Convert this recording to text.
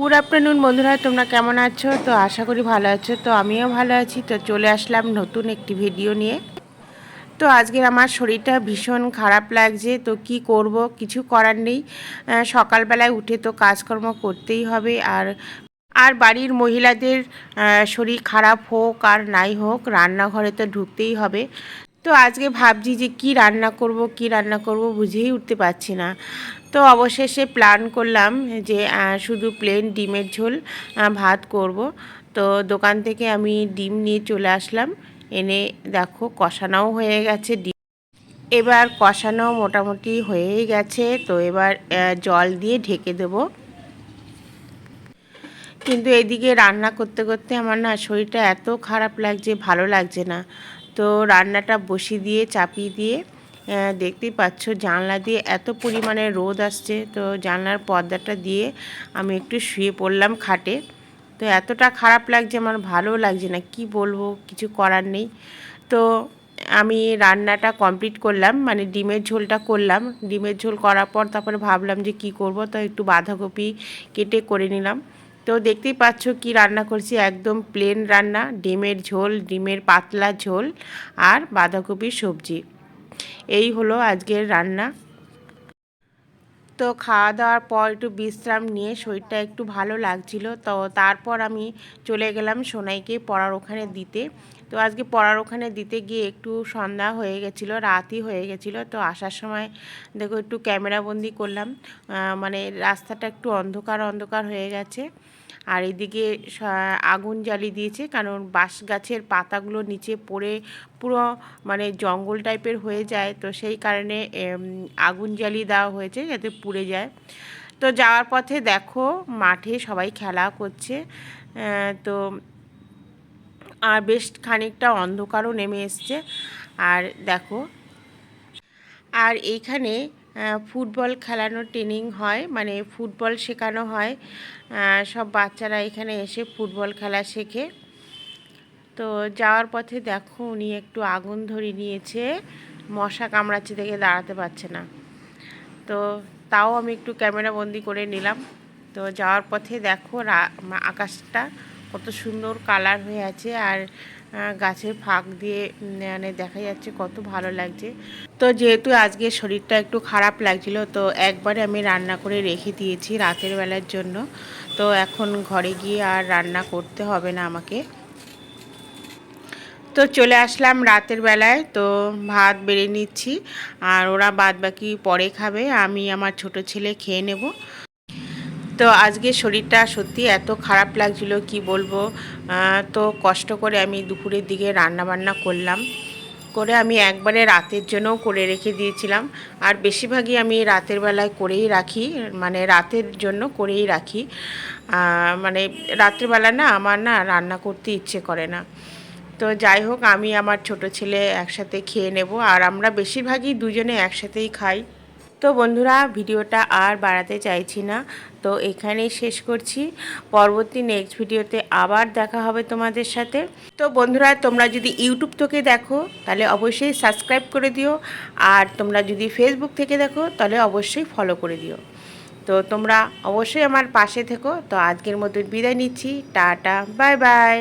Good afternoon বন্ধুরা, তোমরা কেমন আছো? তো আশা করি ভালো আছো, তো আমিও ভালো আছি। তো চলে আসলাম নতুন একটি ভিডিও নিয়ে। তো আজকের আমার শরীরটা ভীষণ খারাপ লাগছে, তো কি করব? কিছু করার নেই। সকালবেলায় উঠে তো কাজকর্ম করতেই হবে, আর আর বাড়ির মহিলাদের শরীর খারাপ হোক আর নাই হোক, রান্নাঘরে তো ঢুকতেই হবে। তো আজকে ভাবছি যে কি রান্না করব, কি রান্না করব বুঝেই উঠতে পারছি না। তো অবশেষে প্ল্যান করলাম যে শুধু প্লেন ডিমের ঝোল ভাত করব। তো দোকান থেকে আমি ডিম নিয়ে চলে আসলাম। এনে দেখো কষানোও হয়ে গেছে ডিম। এবার কষানো মোটামুটি হয়েই গেছে। তো এবার জল দিয়ে ঢেকে দেবো। কিন্তু এদিকে রান্না করতে করতে আমার না শরীরটা এত খারাপ লাগছে, ভালো লাগছে না। তো রান্নাটা বসিয়ে দিয়ে, চাপিয়ে দিয়ে দেখতেই পাচ্ছ জানলা দিয়ে এত পরিমাণে রোদ আসছে। তো জানলার পর্দাটা দিয়ে আমি একটু শুয়ে পড়লাম খাটে। তো এতটা খারাপ লাগছে, আমার ভালো লাগছে না, কি বলব, কিছু করার নেই। তো আমি রান্নাটা কমপ্লিট করলাম মানে ডিমের ঝোলটা করলাম। ডিমের ঝোল করার পর তারপরে ভাবলাম যে কি করব, তো একটু বাঁধাকপি কেটে করে নিলাম। তো দেখতেই পাচ্ছ কি রান্না করছি, একদম প্লেন রান্না, ডিমের ঝোল, ডিমের পাতলা ঝোল আর বাঁধাকপির সবজি। এই হলো আজকের রান্না। তো খাওয়া দাওয়ার পর একটু বিশ্রাম নিয়ে শরীরটা একটু ভালো লাগছিল, তো তারপর আমি চলে গেলাম সোনাইকে পড়ার ওখানে দিতে। তো আজকে পড়ার ওখানে দিতে গিয়ে একটু সন্ধ্যা হয়ে গেছিল, রাতই হয়ে গেছিল, তো আসার সময় দেখো একটু ক্যামেরাবন্দি করলাম মানে রাস্তাটা একটু অন্ধকার অন্ধকার হয়ে গেছে। আর এদিকে আগুন জ্বালিয়ে দিয়েছে, কারণ বাঁশ গাছের পাতাগুলো নিচে পড়ে পুরো মানে জঙ্গল টাইপের হয়ে যায়, তো সেই কারণে আগুন জ্বালিয়ে দেওয়া হয়েছে যাতে পুড়ে যায়। তো যাওয়ার পথে দেখো, মাঠে সবাই খেলা করছে তো আর বেশ খানিকটা অন্ধকারও নেমে এসছে, আর দেখো, আর এইখানে ফুটবল খেলানোর ট্রেনিং হয় মানে ফুটবল শেখানো হয়। সব বাচ্চারা এখানে এসে ফুটবল খেলা শেখে। তো যাওয়ার পথে দেখো উনি একটু আগুন ধরিয়ে নিয়েছে, মশা কামড়াচ্ছে থেকে দাঁড়াতে পারছে না। তো তাও আমি একটু ক্যামেরা বন্দি করে নিলাম। তো যাওয়ার পথে দেখো আকাশটা কত সুন্দর কালার হয়ে আছে আর গাছের ফাঁক দিয়ে মানে দেখা যাচ্ছে কত ভালো লাগছে। তো যেহেতু আজকে শরীরটা একটু খারাপ লাগছিল, তো একবারে আমি রান্না করে রেখে দিয়েছি রাতের বেলার জন্য। তো এখন ঘরে গিয়ে আর রান্না করতে হবে না আমাকে। তো চলে আসলাম রাতের বেলায়, তো ভাত বেড়ে নিচ্ছি, আর ওরা বাদ বাকি পরে খাবে, আমি আমার ছোট ছেলে খেয়ে নেব। তো আজকে শরীরটা সত্যি এত খারাপ লাগছিল, কি বলব? তো কষ্ট করে আমি দুপুরের দিকে রান্না বান্না করলাম। করে আমি একবারে রাতের জন্যও করে রেখে দিয়েছিলাম। আর বেশিরভাগই আমি রাতের বেলায় করেই রাখি মানে রাতের জন্য করেই রাখি। মানে রাতের বেলা না আমার না রান্না করতে ইচ্ছে করে না। তো যাই হোক, আমি আমার ছোট ছেলে একসাথে খেয়ে নেব। আর আমরা বেশিরভাগই দুজনে একসাথেই খাই। তো বন্ধুরা, ভিডিওটা আর বাড়াতে চাইছি না। তো এখানেই শেষ করছি। পরবর্তী নেক্সট ভিডিওতে আবার দেখা হবে তোমাদের সাথে। তো বন্ধুরা, তোমরা যদি ইউটিউব থেকে দেখো, তাহলে অবশ্যই সাবস্ক্রাইব করে দিও। আর তোমরা যদি ফেসবুক থেকে দেখো, তাহলে অবশ্যই ফলো করে দিও। তো তোমরা অবশ্যই আমার পাশে থেকো। তো আজকের মতো বিদায় নিচ্ছি। Tata bye bye